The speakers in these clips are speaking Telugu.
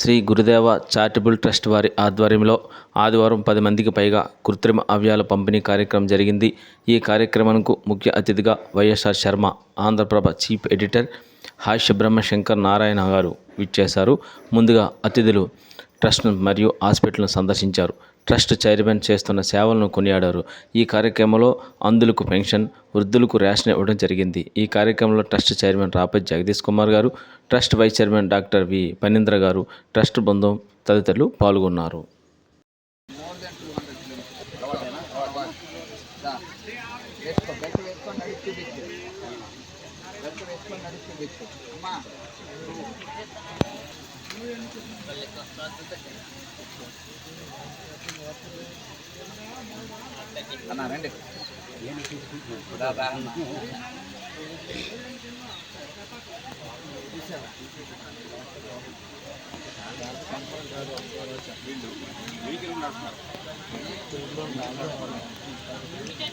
శ్రీ గురుదేవ చారిటబుల్ ట్రస్ట్ వారి ఆధ్వర్యంలో ఆదివారం పది మందికి పైగా కృత్రిమ అవయాల పంపిణీ కార్యక్రమం జరిగింది. ఈ కార్యక్రమానికి ముఖ్య అతిథిగా YSR Sharma Andhra Prabha chief editor హాస్య బ్రహ్మశంకర్ నారాయణ గారు విచ్చేశారు. ముందుగా అతిథులు ట్రస్ట్ మరియు హాస్పిటల్ను సందర్శించారు. ట్రస్ట్ చైర్మన్ చేస్తున్న సేవలను కొనియాడారు. ఈ కార్యక్రమంలో అందులకు పెన్షన్ వృద్ధులకు రేషన్ ఇవ్వడం జరిగింది. ఈ కార్యక్రమంలో trust chairman Rapati Jagadish Kumar garu trust vice chairman doctor V Phanindra garu trust బృందం తదితరులు పాల్గొన్నారు. అన్నా రండి.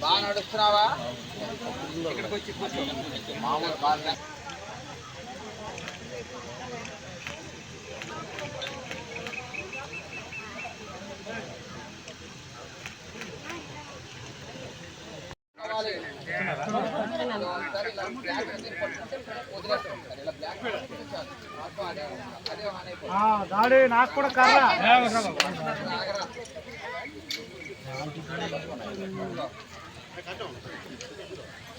బాగా నడుస్తున్నావా? ఇక్కడికి వచ్చి మామూలు బాగా దాడి నాకు కూడా కర్రా ఆగరా.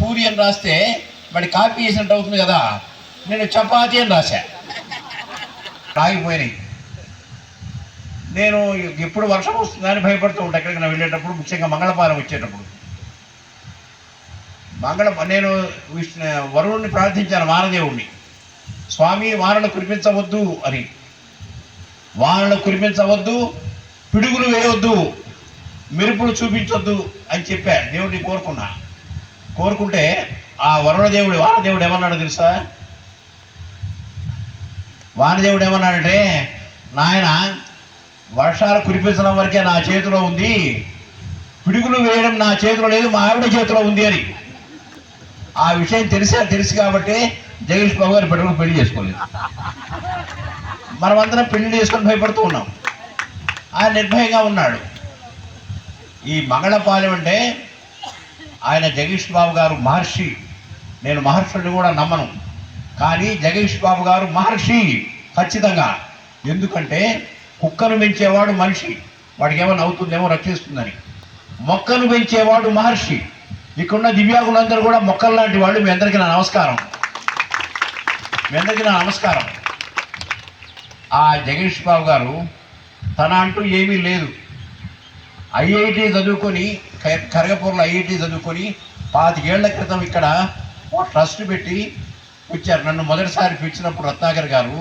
పూరి అని రాస్తే మరి కాపీ చేసినట్టు అవుతుంది కదా. నేను చపాతి అని రాశా. రాగిపోయినాయి నేను ఎప్పుడు వర్షం వస్తుందని భయపడుతూ ఉంటాను ఎక్కడికి వెళ్ళేటప్పుడు ముఖ్యంగా మంగళపాలెం వచ్చేటప్పుడు. మంగళ నేను విష్ణు వరుణుని ప్రార్థించాను వానదేవుణ్ణి. స్వామి వానలు కురిపించవద్దు అని. వానలు కురిపించవద్దు పిడుగులు వేయవద్దు మెరుపులు చూపించొద్దు అని చెప్పా. దేవుడిని కోరుకున్నా. కోరుకుంటే ఆ వరుణదేవుడు వానదేవుడు ఏమన్నాడు తెలుసా? వానదేవుడు ఏమన్నాడంటే నాయన వర్షాలు కురిపించడం వరకే నా చేతిలో ఉంది పిడుగులు వేయడం నా చేతిలో లేదు మా ఆవిడ చేతిలో ఉంది అని. ఆ విషయం తెలిసా తెలుసు కాబట్టి జగదీష్ బాబు గారు పెట్టుకుని పెళ్ళి చేసుకోలేదు. మనమందరం పెళ్ళి చేసుకొని భయపడుతూ ఉన్నాం. ఆయన నిర్భయంగా ఉన్నాడు. ఈ మంగళపాలెం అంటే ఆయన జగదీష్ బాబు గారు మహర్షి. నేను మహర్షుల్ని కూడా నమ్మను. కానీ జగదీష్ బాబు గారు మహర్షి ఖచ్చితంగా. ఎందుకంటే కుక్కను పెంచేవాడు మనిషి. వాడికి ఏమైనా అవుతుందేమో రక్షిస్తుందని. మొక్కను పెంచేవాడు మహర్షి. ఇక్కడున్న దివ్యాంగులందరూ కూడా మొక్కలు లాంటి వాళ్ళు. మీ అందరికీ నా నమస్కారం. మీ అందరికీ నా నమస్కారం. ఆ జగదీష్ బాబు గారు తన అంటూ ఏమీ లేదు. ఐఐటి చదువుకొని కరగపూర్లో ఐఐటి చదువుకొని పాతికేళ్ళ క్రితం ఇక్కడ ఓ ట్రస్ట్ పెట్టి వచ్చారు నన్ను మొదటిసారి పిలిచినప్పుడు రత్నాకర్ గారు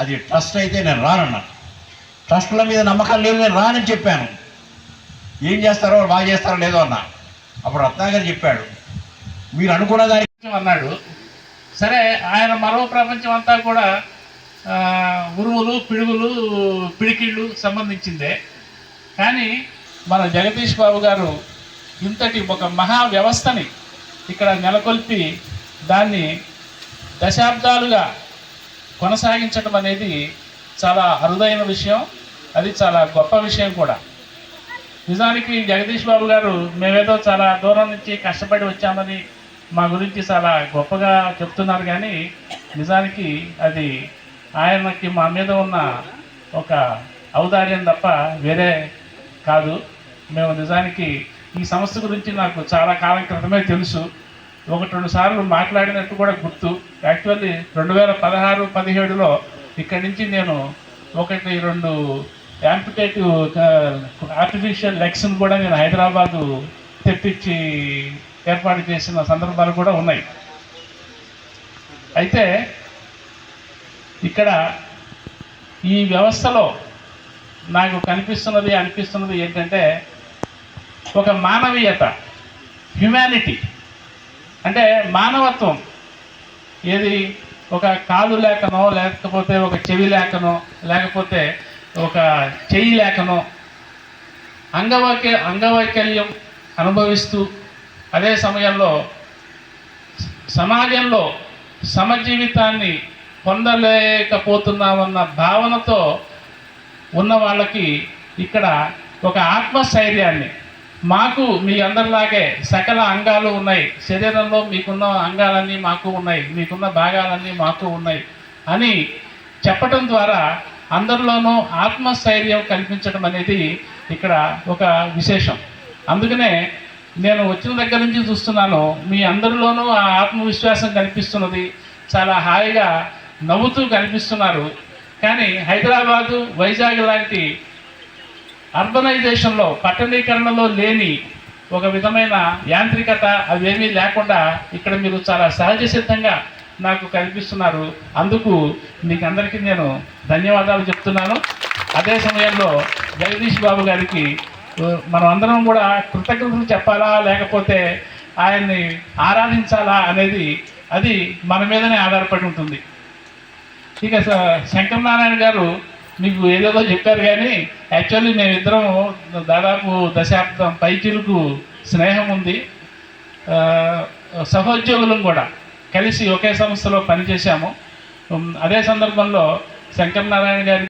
అది ట్రస్ట్ అయితే నేను రానన్నాను ట్రస్టుల మీద నమ్మకం లేదు నేను రానని చెప్పాను. ఏం చేస్తారో బాగా చేస్తారో లేదో అన్నా. అప్పుడు రత్నాకర్ చెప్పాడు మీరు అనుకున్న దానికి అన్నాడు. సరే ఆయన మరో ప్రపంచం అంతా కూడా ఉరువులు ఉరుములు పిడుగులు పిడికిళ్ళు సంబంధించిందే. కానీ మన జగదీష్ బాబు గారు ఇంతటి ఒక మహా వ్యవస్థని ఇక్కడ నెలకొల్పి దాన్ని దశాబ్దాలుగా కొనసాగించడం అనేది చాలా అరుదైన విషయం అది చాలా గొప్ప విషయం కూడా. నిజానికి జగదీష్ బాబు గారు మేమేదో చాలా దూరం నుంచి కష్టపడి వచ్చామని మా గురించి చాలా గొప్పగా చెప్తున్నారు కానీ నిజానికి అది ఆయనకి మా మీద ఉన్న ఒక ఔదార్యం తప్ప వేరే కాదు. మేము నిజానికి ఈ సంస్థ గురించి నాకు చాలా కాలం క్రితమే తెలుసు. ఒకటి రెండు సార్లు మాట్లాడినట్టు కూడా గుర్తు. యాక్చువల్లీ రెండు వేల పదహారు పదిహేడులో ఇక్కడి నుంచి నేను ఒకటి రెండు యాంపిటేటివ్ ఆర్టిఫిషియల్ లెగ్స్ను కూడా నేను హైదరాబాదు తెప్పించి ఏర్పాటు చేసిన సందర్భాలు కూడా ఉన్నాయి. అయితే ఇక్కడ ఈ వ్యవస్థలో నాకు కనిపిస్తున్నది అనిపిస్తున్నది ఏంటంటే ఒక మానవీయత హ్యుమానిటీ అంటే మానవత్వం. ఏది? ఒక కాలు లేకనో లేకపోతే ఒక చెవి లేకనో లేకపోతే ఒక చెయ్యి లేకనో అంగవైక అంగవైకల్యం అనుభవిస్తూ అదే సమయంలో సమాజంలో సమజీవితాన్ని పొందలేకపోతున్నామన్న భావనతో ఉన్న వాళ్ళకి ఇక్కడ ఒక ఆత్మస్థైర్యాన్ని. మాకు మీ అందరిలాగే సకల అంగాలు ఉన్నాయి. శరీరంలో మీకున్న అంగాలన్నీ మాకు ఉన్నాయి. మీకున్న భాగాలన్నీ మాకు ఉన్నాయి అని చెప్పటం ద్వారా అందరిలోనూ ఆత్మస్థైర్యం కల్పించడం అనేది ఇక్కడ ఒక విశేషం. అందుకనే నేను వచ్చిన దగ్గర నుంచి చూస్తున్నాను మీ అందరిలోనూ ఆ ఆత్మవిశ్వాసం కనిపిస్తున్నది చాలా హాయిగా నవ్వుతూ కనిపిస్తున్నారు కానీ హైదరాబాదు వైజాగ్ లాంటి అర్బనైజేషన్లో పట్టణీకరణలో లేని ఒక విధమైన యాంత్రికత అవేమీ లేకుండా ఇక్కడ మీరు చాలా సహజ సిద్ధంగా నాకు కల్పిస్తున్నారు. అందుకు మీకు అందరికీ నేను ధన్యవాదాలు చెప్తున్నాను. అదే సమయంలో జగదీష్ బాబు గారికి మనం అందరం కూడా కృతజ్ఞతలు చెప్పాలా లేకపోతే ఆయన్ని ఆరాధించాలా అనేది అది మన మీదనే ఆధారపడి ఉంటుంది. ఇక స- నారాయణ గారు మీకు ఏదేదో చెప్పారు కానీ యాక్చువల్లీ మేమిద్దరం దాదాపు దశాబ్దం పైచిలకు స్నేహం ఉంది. సహోద్యోగులం కూడా. కలిసి ఒకే సంస్థలో పనిచేశాము. అదే సందర్భంలో శంకర్ నారాయణ గారి